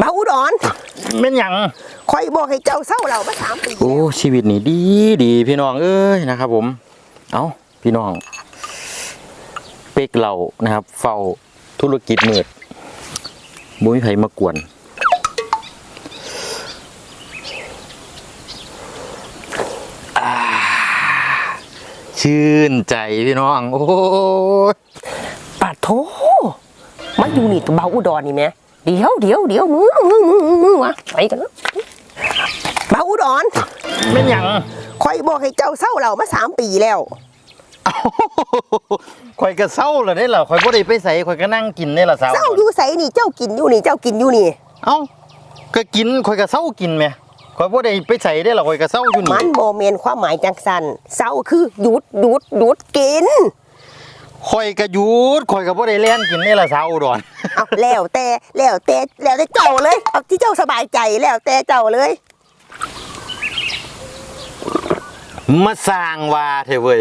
บ่าวอุดรแม่นหยังคอยบอกให้เจ้าเศร้าเรามาสามปีโอ้ชีวิตนี่ดีดีพี่น้องเอ้ยนะครับ ผม เอาพี่น้อง เป็กเรานะครับ เฝ้าธุรกิจมืดบุ้ยไผมมากวนอ่าชื่นใจพี่น้อง โอ้ยปัดโถมาอยู่นี่ตัวบ่าวอุดรนี่แหม่ เดี๋ยวเดี๋ยวเดี๋ยวมือมือมือมือมือวะไปกันแล้วบ่าวอุดรแม่นหยังคอยบอกให้เจ้าเศร้าเรามาสามปีแล้วข่อยก็เศร้าแล้วได้เหรอข่อยบ่ได้ไปใส่ข่อยก็นั่งกินได้ละสาวเศร้าอยู่ใสนี่เจ้ากินอยู่นี่เจ้ากินอยู่นี่ เอ้าก็กินข่อยก็เศร้ากินแหมข่อยบ่ได้ไปใส่ได้เหรอข่อยก็เศร้าอยู่มันี่นโมเมนความหมายจังสันเศร้าคือหยุดหยุดหยุดกิน ข่อยก็หยุดข่อยก็บ่ได้แล่นกินได้ละสาวอุดรเอาแล้วแต่แล้วแต่แล้วแต่เจ้าเลยเอาที่เจ้าสบายใจแล้วแต่เจ้าเลย มาสร้างว่าเถอะเว้ย